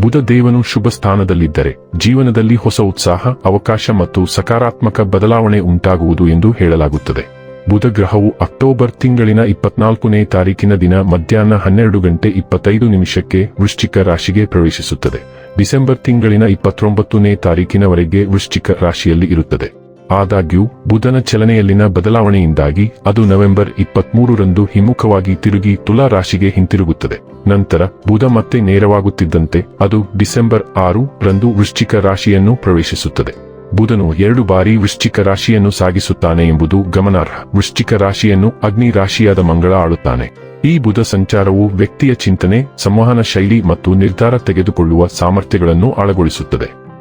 ಬುಧ ದೇವನು ಶುಭ ಸ್ಥಾನದಲ್ಲಿದ್ದರೆ ಜೀವನದಲ್ಲಿ ಹೊಸ ಉತ್ಸಾಹ, ಅವಕಾಶ ಮತ್ತು ಸಕಾರಾತ್ಮಕ ಬದಲಾವಣೆ ಉಂಟಾಗುವುದು ಎಂದು ಹೇಳಲಾಗುತ್ತದೆ. ಬುಧ ಗ್ರಹವು ಅಕ್ಟೋಬರ್ ತಿಂಗಳಿನ ಇಪ್ಪತ್ನಾಲ್ಕನೇ ತಾರೀಕಿನ ದಿನ ಮಧ್ಯಾಹ್ನ ಹನ್ನೆರಡು ಗಂಟೆ ಇಪ್ಪತ್ತೈದು ನಿಮಿಷಕ್ಕೆ ವೃಶ್ಚಿಕ ರಾಶಿಗೆ ಪ್ರವೇಶಿಸುತ್ತದೆ. ಡಿಸೆಂಬರ್ ತಿಂಗಳಿನ ಇಪ್ಪತ್ತೊಂಬತ್ತನೇ ತಾರೀಕಿನವರೆಗೆ ವೃಶ್ಚಿಕ ರಾಶಿಯಲ್ಲಿ ಇರುತ್ತದೆ. ಆದಾಗ್ಯೂ, ಬುಧನ ಚಲನೆಯಲ್ಲಿನ ಬದಲಾವಣೆಯಿಂದಾಗಿ ಅದು ನವೆಂಬರ್ ಇಪ್ಪತ್ಮೂರರಂದು ಹಿಮ್ಮುಖವಾಗಿ ತಿರುಗಿ ತುಲಾ ರಾಶಿಗೆ ಹಿಂತಿರುಗುತ್ತದೆ. ನಂತರ, ಬುಧ ಮತ್ತೆ ನೇರವಾಗುತ್ತಿದ್ದಂತೆ ಅದು ಡಿಸೆಂಬರ್ ಆರು ರಂದು ವೃಶ್ಚಿಕ ರಾಶಿಯನ್ನು ಪ್ರವೇಶಿಸುತ್ತದೆ. ಬುಧನು ಎರಡು ಬಾರಿ ವೃಶ್ಚಿಕ ರಾಶಿಯನ್ನು ಸಾಗಿಸುತ್ತಾನೆ ಎಂಬುದು ಗಮನಾರ್ಹ. ವೃಶ್ಚಿಕ ರಾಶಿಯನ್ನು ಅಗ್ನಿ ರಾಶಿಯಾದ ಮಂಗಳ ಆಳುತ್ತಾನೆ. ಈ ಬುಧ ಸಂಚಾರವು ವ್ಯಕ್ತಿಯ ಚಿಂತನೆ, ಸಂವಹನ ಶೈಲಿ ಮತ್ತು ನಿರ್ಧಾರ ತೆಗೆದುಕೊಳ್ಳುವ ಸಾಮರ್ಥ್ಯಗಳನ್ನು ಆಳಗೊಳಿಸುತ್ತದೆ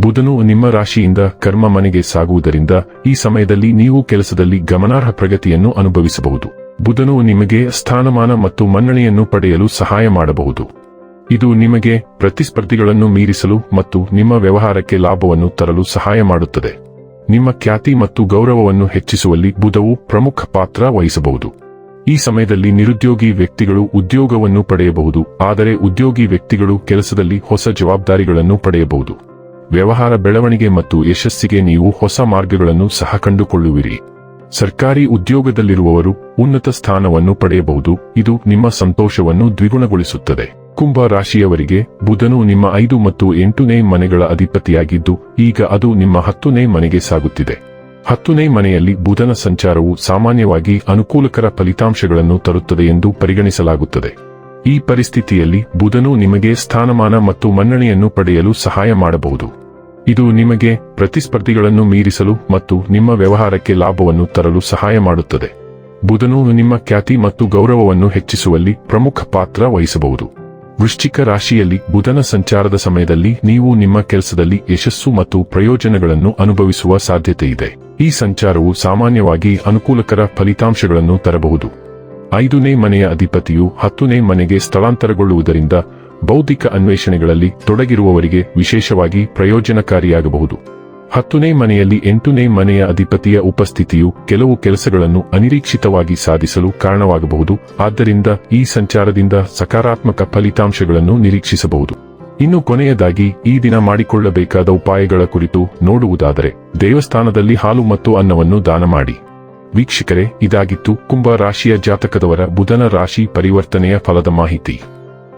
ಬುಧನು ನಿಮ್ಮ ರಾಶಿಯಿಂದ ಕರ್ಮ ಮನೆಗೆ ಸಾಗುವುದರಿಂದ ಈ ಸಮಯದಲ್ಲಿ ನೀವು ಕೆಲಸದಲ್ಲಿ ಗಮನಾರ್ಹ ಪ್ರಗತಿಯನ್ನು ಅನುಭವಿಸಬಹುದು. ಬುಧನು ನಿಮಗೆ ಸ್ಥಾನಮಾನ ಮತ್ತು ಮನ್ನಣೆಯನ್ನು ಪಡೆಯಲು ಸಹಾಯ ಮಾಡಬಹುದು. ಇದು ನಿಮಗೆ ಪ್ರತಿಸ್ಪರ್ಧಿಗಳನ್ನು ಮೀರಿಸಲು ಮತ್ತು ನಿಮ್ಮ ವ್ಯವಹಾರಕ್ಕೆ ಲಾಭವನ್ನು ತರಲು ಸಹಾಯ ಮಾಡುತ್ತದೆ. ನಿಮ್ಮ ಖ್ಯಾತಿ ಮತ್ತು ಗೌರವವನ್ನು ಹೆಚ್ಚಿಸುವಲ್ಲಿ ಬುಧವು ಪ್ರಮುಖ ಪಾತ್ರ ವಹಿಸಬಹುದು. ಈ ಸಮಯದಲ್ಲಿ ನಿರುದ್ಯೋಗಿ ವ್ಯಕ್ತಿಗಳು ಉದ್ಯೋಗವನ್ನು ಪಡೆಯಬಹುದು, ಆದರೆ ಉದ್ಯೋಗಿ ವ್ಯಕ್ತಿಗಳು ಕೆಲಸದಲ್ಲಿ ಹೊಸ ಜವಾಬ್ದಾರಿಗಳನ್ನು ಪಡೆಯಬಹುದು. ವ್ಯವಹಾರ ಬೆಳವಣಿಗೆ ಮತ್ತು ಯಶಸ್ಸಿಗೆ ನೀವು ಹೊಸ ಮಾರ್ಗಗಳನ್ನು ಸಹ ಕಂಡುಕೊಳ್ಳುವಿರಿ. ಸರ್ಕಾರಿ ಉದ್ಯೋಗದಲ್ಲಿರುವವರು ಉನ್ನತ ಸ್ಥಾನವನ್ನು ಪಡೆಯಬಹುದು. ಇದು ನಿಮ್ಮ ಸಂತೋಷವನ್ನು ದ್ವಿಗುಣಗೊಳಿಸುತ್ತದೆ. ಕುಂಭ ರಾಶಿಯವರಿಗೆ ಬುಧನು ನಿಮ್ಮ ಐದು ಮತ್ತು ಎಂಟನೇ ಮನೆಗಳ ಅಧಿಪತಿಯಾಗಿದ್ದು, ಈಗ ಅದು ನಿಮ್ಮ ಹತ್ತನೇ ಮನೆಗೆ ಸಾಗುತ್ತಿದೆ. ಹತ್ತನೇ ಮನೆಯಲ್ಲಿ ಬುಧನ ಸಂಚಾರವು ಸಾಮಾನ್ಯವಾಗಿ ಅನುಕೂಲಕರ ಫಲಿತಾಂಶಗಳನ್ನು ತರುತ್ತದೆ ಎಂದು ಪರಿಗಣಿಸಲಾಗುತ್ತದೆ. ಈ ಪರಿಸ್ಥಿತಿಯಲ್ಲಿ ಬುಧನು ನಿಮಗೆ ಸ್ಥಾನಮಾನ ಮತ್ತು ಮನ್ನಣೆಯನ್ನು ಪಡೆಯಲು ಸಹಾಯ ಮಾಡಬಹುದು. ಇದು ನಿಮಗೆ ಪ್ರತಿಸ್ಪರ್ಧಿಗಳನ್ನು ಮೀರಿಸಲು ಮತ್ತು ನಿಮ್ಮ ವ್ಯವಹಾರಕ್ಕೆ ಲಾಭವನ್ನು ತರಲು ಸಹಾಯ ಮಾಡುತ್ತದೆ. ಬುಧನು ನಿಮ್ಮ ಖ್ಯಾತಿ ಮತ್ತು ಗೌರವವನ್ನು ಹೆಚ್ಚಿಸುವಲ್ಲಿ ಪ್ರಮುಖ ಪಾತ್ರ ವಹಿಸಬಹುದು. ವೃಶ್ಚಿಕ ರಾಶಿಯಲ್ಲಿ ಬುಧನ ಸಂಚಾರದ ಸಮಯದಲ್ಲಿ ನೀವು ನಿಮ್ಮ ಕೆಲಸದಲ್ಲಿ ಯಶಸ್ಸು ಮತ್ತು ಪ್ರಯೋಜನಗಳನ್ನು ಅನುಭವಿಸುವ ಸಾಧ್ಯತೆಯಿದೆ ಈ ಸಂಚಾರವು ಸಾಮಾನ್ಯವಾಗಿ ಅನುಕೂಲಕರ ಫಲಿತಾಂಶಗಳನ್ನು ತರಬಹುದು. ಐದನೇ ಮನೆಯ ಅಧಿಪತಿಯು ಹತ್ತನೇ ಮನೆಗೆ ಸ್ಥಳಾಂತರಗೊಳ್ಳುವುದರಿಂದ ಬೌದ್ಧಿಕ ಅನ್ವೇಷಣೆಗಳಲ್ಲಿ ತೊಡಗಿರುವವರಿಗೆ ವಿಶೇಷವಾಗಿ ಪ್ರಯೋಜನಕಾರಿಯಾಗಬಹುದು. ಹತ್ತನೇ ಮನೆಯಲ್ಲಿ ಎಂಟನೇ ಮನೆಯ ಅಧಿಪತಿಯ ಉಪಸ್ಥಿತಿಯು ಕೆಲವು ಕೆಲಸಗಳನ್ನು ಅನಿರೀಕ್ಷಿತವಾಗಿ ಸಾಧಿಸಲು ಕಾರಣವಾಗಬಹುದು. ಆದ್ದರಿಂದ ಈ ಸಂಚಾರದಿಂದ ಸಕಾರಾತ್ಮಕ ಫಲಿತಾಂಶಗಳನ್ನು ನಿರೀಕ್ಷಿಸಬಹುದು. ಇನ್ನು ಕೊನೆಯದಾಗಿ, ಈ ದಿನ ಮಾಡಿಕೊಳ್ಳಬೇಕಾದ ಉಪಾಯಗಳ ಕುರಿತು ನೋಡುವುದಾದರೆ, ದೇವಸ್ಥಾನದಲ್ಲಿ ಹಾಲು ಮತ್ತು ಅನ್ನವನ್ನು ದಾನ ಮಾಡಿ. ವೀಕ್ಷಕರೇ, ಇದಾಗಿತ್ತು ಕುಂಭ ರಾಶಿಯ ಜಾತಕದವರ ಬುಧನ ರಾಶಿ ಪರಿವರ್ತನೆಯ ಫಲದ ಮಾಹಿತಿ.